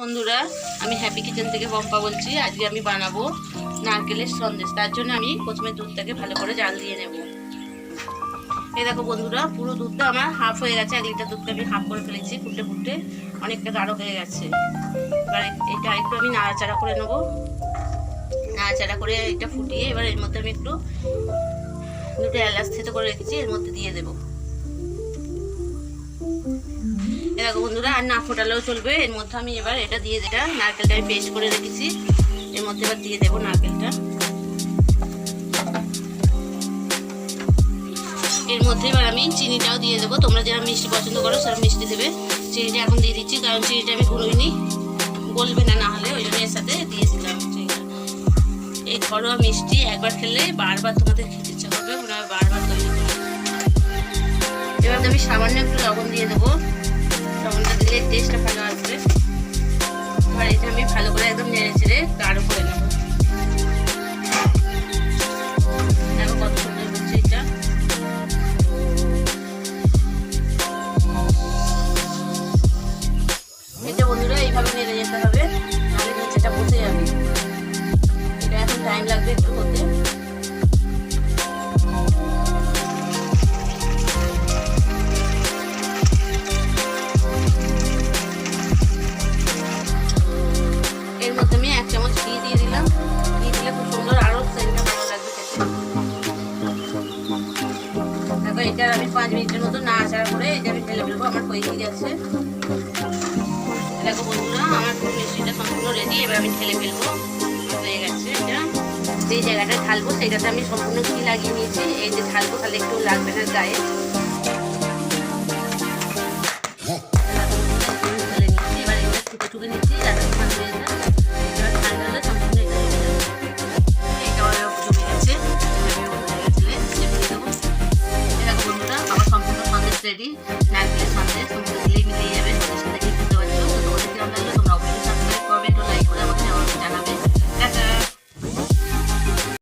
বন্ধুরা, আমি happy kitchen থেকে পম্পা বলছি। আজকে আমি বানাবো নারকেলের সন্দেশ। তার জন্য আমি প্রথমে দুধটাকে ভালো করে জাল দিয়ে নেব। এই দেখো বন্ধুরা, পুরো দুধটা আমার হাফ হয়ে গেছে। এক লিটার দুধটা আমি হাফ করে ফেলেছি, ফুটে ফুটে অনেকটা গাঢ় হয়ে গেছে। এবার এটা একটু আমি নাড়াচাড়া করে নেব। নাড়াচাড়া করে এটা ফুটিয়ে এবার এর মধ্যে আমি একটু দুটো এলাচ থেতো করে রেখেছি, এর মধ্যে দিয়ে দেবো। দেখো বন্ধুরা, আর না ফোটালেও চলবে। এর মধ্যে আমি এবার এটা দিয়ে যেটা নারকেলটা আমি পেস্ট করে রেখেছি। এর মধ্যে এবার দিয়ে দেবো নারকেলটা। এর মধ্যে এবার আমি চিনিটাও দিয়ে দেবো। তোমরা যারা মিষ্টি পছন্দ করো, সেরকম মিষ্টি দেবে। চিনিটা এখন দিয়ে দিচ্ছি, কারণ চিনিটা আমি গুঁড়োইনি গলবে না না হলে ওই জন্য এর সাথে দিয়েছিলাম চিনিটা। এই ঘরোয়া মিষ্টি একবার খেলে বারবার তোমাদের খেতে ইচ্ছা করবে হয় বারবার তৈরি করবে। এবার আমি সামান্য একটু লবণ দিয়ে দেবো। টেস্টটা ভালো আসবে। এবার এটা আমি ভালো করে একদম নেড়ে চেড়ে গাঢ় করে নেব। দেখো কত এটা। বন্ধুরা, এইভাবে নেড়ে যেতে হবে, নাহলে নিচেটা বসে যাবে। এক চামচ ঘি দিয়ে দিলাম। ঘি দিলে খুব সুন্দর আরও সেন্টটা ভালো লাগবে দেখো, এটা আমি পাঁচ মিনিটের মতো না আসার করে এটা আমি ফেলে ফেলব, আমার হয়ে গেছে। দেখো বন্ধুরা, আমার পুরো মিষ্টিটা সম্পূর্ণ রেডি এবার আমি ঢেলে ফেলব। হয়ে গেছে এটা। যেই জায়গাটা ঢালবো, সেইটাতে আমি সম্পূর্ণ ঘি লাগিয়ে নিয়েছি। এই যে ঢালবো, তাহলে একটু লাগবে না গায়ে। রেডি